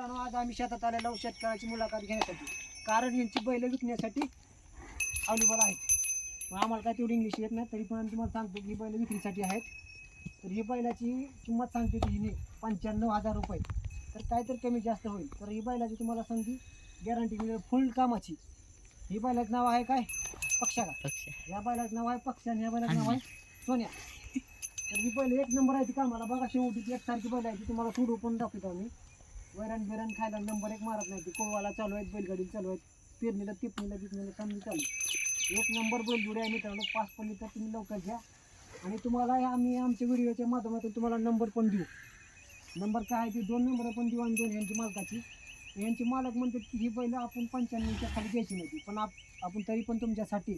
मित्रांनो आज आम्ही शेतात आलेलो शेतकऱ्याची मुलाखत घेण्यासाठी. कारण यांची बैल विकण्यासाठी अवेलेबल आहेत. मग आम्हाला काय तेवढी इंग्लिश येत नाही तरी पण आम्ही तुम्हाला सांगतो की बैल विक्रीसाठी आहेत. तर ही बैलाची किंमत सांगते की हिने पंच्याण्णव हजार रुपये. तर काय तर कमी जास्त होईल. तर ही बैलाची तुम्हाला सांगते गॅरंटी मिळेल फुल कामाची. ही बैलाचं नाव आहे काय? पक्षा का पक्ष. या बैलाचं नाव आहे पक्षा आणि या बैलाचं नाव आहे सोन्या. तर ही बैल एक नंबर आहे ती कामाला. बघा शेवटी ती एकसारखी बैल आहे ती तुम्हाला सोडू पण दाखवतो आम्ही. वैरण बिरण खायला नंबर एक मारत नाही. ती कोळवाला चालू आहेत बैलगाडी चालू आहेत. पेरणीला टिपणीला बिपणीला चांगली चालू आहे. एक नंबर बैल आहे मित्रांनो. पाच पडली तर तुम्ही लवकर घ्या. आणि तुम्हाला आम्ही आमच्या व्हिडिओच्या माध्यमातून तुम्हाला नंबर पण देऊ. नंबर काय आहे ते दोन नंबर पण देऊ आणि दोन यांची मालकाची. यांची मालक म्हणतात की ही बैल आपण पंच्याण्णवच्या खाली घ्यायची नाही पण आप आपण तरी पण तुमच्यासाठी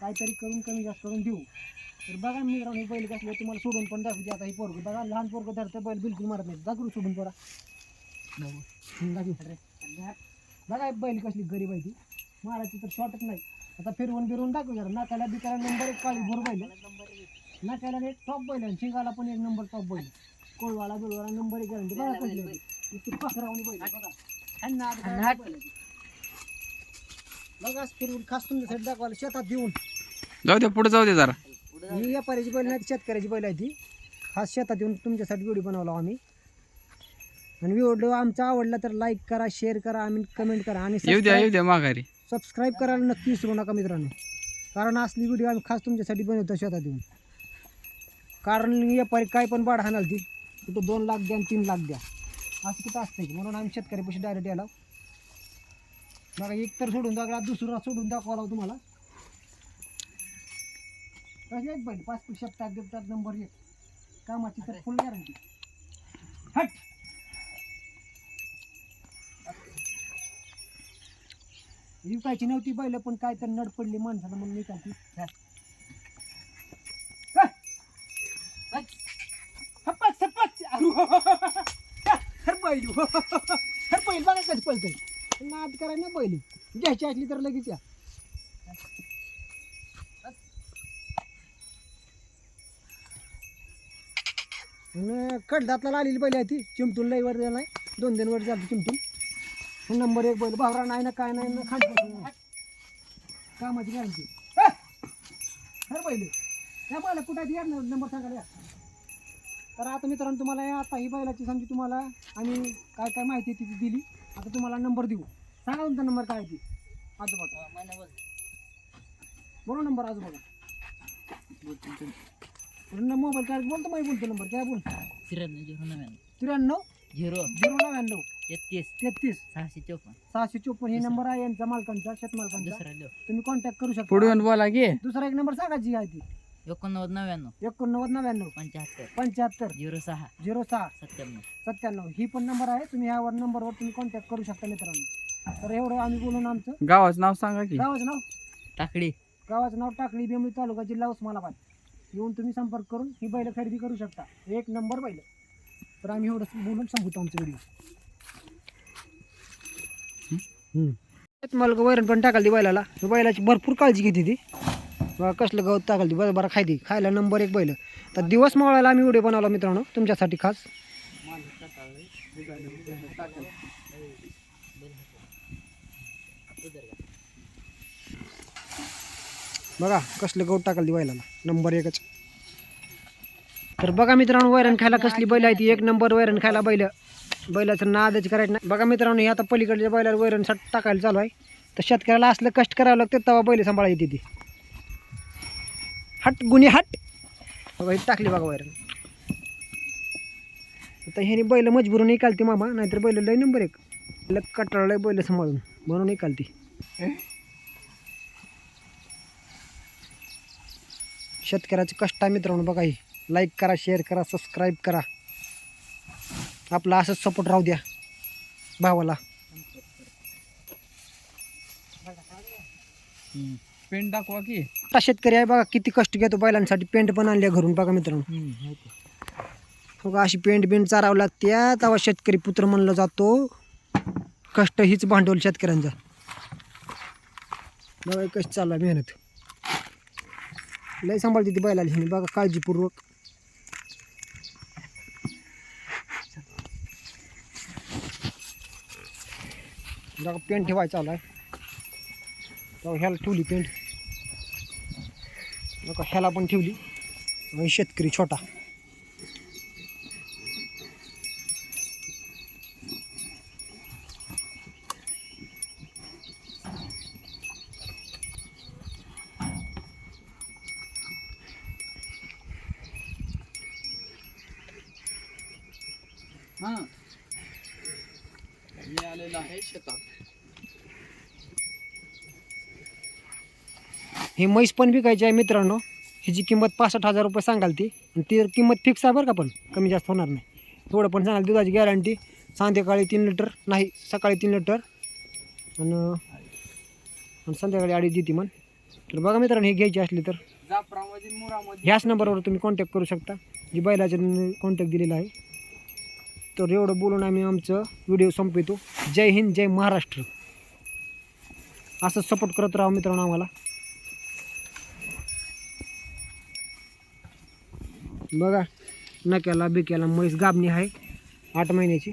काहीतरी करून कमी जास्त करून देऊ. तर बघा मित्रांनो हे बैल कसले तुम्हाला सोडून पण दाखवते. आता ही पोरगं बघा लहान पोरगं धरतं बैल बिलकुल मारत नाही दाखवून सोडून पोरा बघा बैल कसली गरीब आहे ती मारायची तर शॉर्टच नाही आता फिरवून बिरवून दाखवू जरा नाकाला बिकाला नंबर एक काळी भोर बैल नाकाला एक टॉप बैल आणि शिंगाला पण एक नंबर टॉप बैल कोळवाला बिळवाला नंबर एक गॅरंटी बघा कसली आहे ती. पकरावणी बैल बघा बघा फिरवून खास तुमच्यासाठी दाखवायला शेतात देऊन जाऊ दे पुढे जाऊ दे जरा ही व्यापाऱ्याची बैल नाही शेतकऱ्याची बैल आहे ती खास शेतात येऊन तुमच्यासाठी व्हिडिओ बनवला आम्ही आणि व्हिडिओ आमचा आवडला तर लाईक करा शेअर करा आणि कमेंट करा आणि येऊ द्या येऊ द्या माघारी. सबस्क्राईब करायला नक्की विसरू नका मित्रांनो. कारण असली व्हिडिओ आम्ही खास तुमच्यासाठी बनवतो शेतात येऊन. कारण व्यापारी काय पण बाड हाणाल ती. कुठं दोन लाख द्या आणि तीन लाख द्या. असं कुठं असतं की? म्हणून आम्ही शेतकऱ्यापाशी डायरेक्ट यायला बघा एक तर सोडून दाखवा दुसरा सोडून दाखवायला तुम्हाला? कसे एक बैल पाच पुष शकतात देतात नंबर एक. कामाची तर फुल गॅरंटी हट! विकायची नव्हती बैल पण काय तर नड पडली माणसाला म्हणून विकायची. हा. हा. हर हो, हो, हो, बैल हर बैल बघा कसं पळतंय. नाद करायला ना बैल. घ्यायची असली तर लगेच या. खडदातला कडदातला आलेली बैल आहे ती. चिमटून लई वर नाही दोन दिन वर जाते चिमटून. नंबर एक बैल भावरा नाही ना काय नाही ना खाट कामाची गॅरंटी. हर बैल या बैला कुठं? या ना नंबर सांगायला या. तर आता मित्रांनो तुम्हाला या आता ही बैलाची समजी तुम्हाला आम्ही काय काय माहिती आहे ती दिली. आता तुम्हाला नंबर देऊ. सांगा तुमचा नंबर काय आहे ती. आजोबा बरोबर नंबर आजोबा मोबाईल काय बोलतो माहिती बोलतो नंबर काय बोल? त्र्याण्णव झिरो नव्याण्णव. त्र्याण्णव? झिरो. झिरो नव्याण्णव. एकतीस. तेहतीस सहाशे चौपन्न. सहाशे चोपन्न हे नंबर आहे यांचा मालकांचा शेतमालकांचा. दुसरा लिहो. तुम्ही कॉन्टॅक्ट करू शकता. पुढे येऊन बोला की. दुसरा एक नंबर सांगा जी आहे ती. एकोणनव्वद नव्याण्णव. एकोणनव्वद नव्याण्णव. पंच्याहत्तर. पंच्याहत्तर. झिरो सहा. झिरो सहा. सत्त्याण्णव. सत्त्याण्णव. ही पण नंबर आहे. तुम्ही यावर नंबरवर तुम्ही कॉन्टॅक्ट करू शकता मित्रांनो. तर एवढं आम्ही बोलून आमचं. गावाचं नाव सांगा की. गावाचं नाव? टाकडी गावाचं नाव टाकळी बेंबळी तालुका जिल्हा उस्मानाबाद. येऊन तुम्ही संपर्क करून ही बैल खरेदी करू शकता. एक नंबर बैल. तर आम्ही एवढं बोलून संपवतो आमचं व्हिडिओ मला वैरण पण टाकाल ती बैलाला. बैलाची भरपूर काळजी घेते ती. कसलं गवत टाकाल ती बरं बरं खायती खायला नंबर एक बैल. तर दिवस मळायला आम्ही व्हिडिओ बनवला मित्रांनो तुमच्यासाठी खास. बघा कसलं गवत टाकाल ती बैलाला. नंबर एकच. तर बघा मित्रांनो वैरण खायला कसली बैल आहे ती. एक नंबर वैरण खायला बैल. बैलाचं नादच करायचं नाही. बघा मित्रांनो हे आता पलीकडच्या बैलाला वैरण सट टाकायला चालू आहे. तर शेतकऱ्याला असलं कष्ट करावं लागतं तेव्हा बैल सांभाळायची ती हट गुन्हे हट. बघा टाकली बघा वैरण. आता ह्याने बैल मजबूरून नाही मामा नाहीतर बैल लय नंबर एक. लय कटाळलंय बैल सांभाळून. म्हणून नाही शेतकऱ्याचे शेतकऱ्याचं कष्ट आहे मित्रांनो बघा ही. लाईक करा शेअर करा सबस्क्राईब करा. आपला असंच सपोर्ट राहू द्या. भावाला. पेन दाखवा की. आता शेतकरी आहे बघा किती कष्ट घेतो बैलांसाठी. पेंट पण आणल्या घरून बघा मित्रांनो. बघा अशी पेंट बिंट चारावं लागते. तेव्हा शेतकरी पुत्र म्हणलं जातो कष्ट हीच भांडवल शेतकऱ्यांचा. बघा कशी चालू आहे मेहनत. लय सांभाळते ती बैलाला बघा काळजीपूर्वक. जरा पेंट ठेवायचा आला आहे ह्याला ठेवली पेंट. नका ह्याला पण ठेवली. आणि शेतकरी छोटा. हां. मी आलेलो आहे शेतात. ही म्हैस पण विकायची आहे मित्रांनो. ह्याची किंमत पासष्ट हजार रुपये सांगाल ती. आणि ती किंमत फिक्स आहे बरं का पण. कमी जास्त होणार नाही. थोडं पण सांगाल दुधाची गॅरंटी संध्याकाळी तीन लिटर नाही सकाळी तीन लिटर. आणि संध्याकाळी अडीच देते मग तर बघा मित्रांनो हे घ्यायची असली तर. जाफरामध्ये मुरामध्ये ह्याच नंबरवर तुम्ही कॉन्टॅक्ट करू शकता. जी बैलाचे कॉन्टॅक्ट दिलेला आहे. तर एवढं बोलून आम्ही आमचं व्हिडिओ संपवितो. जय हिंद जय महाराष्ट्र. असं सपोर्ट करत राहा मित्रांनो आम्हाला. बघा नक्याला बिक्याला म्हैस गाबणी आहे आठ महिन्याची.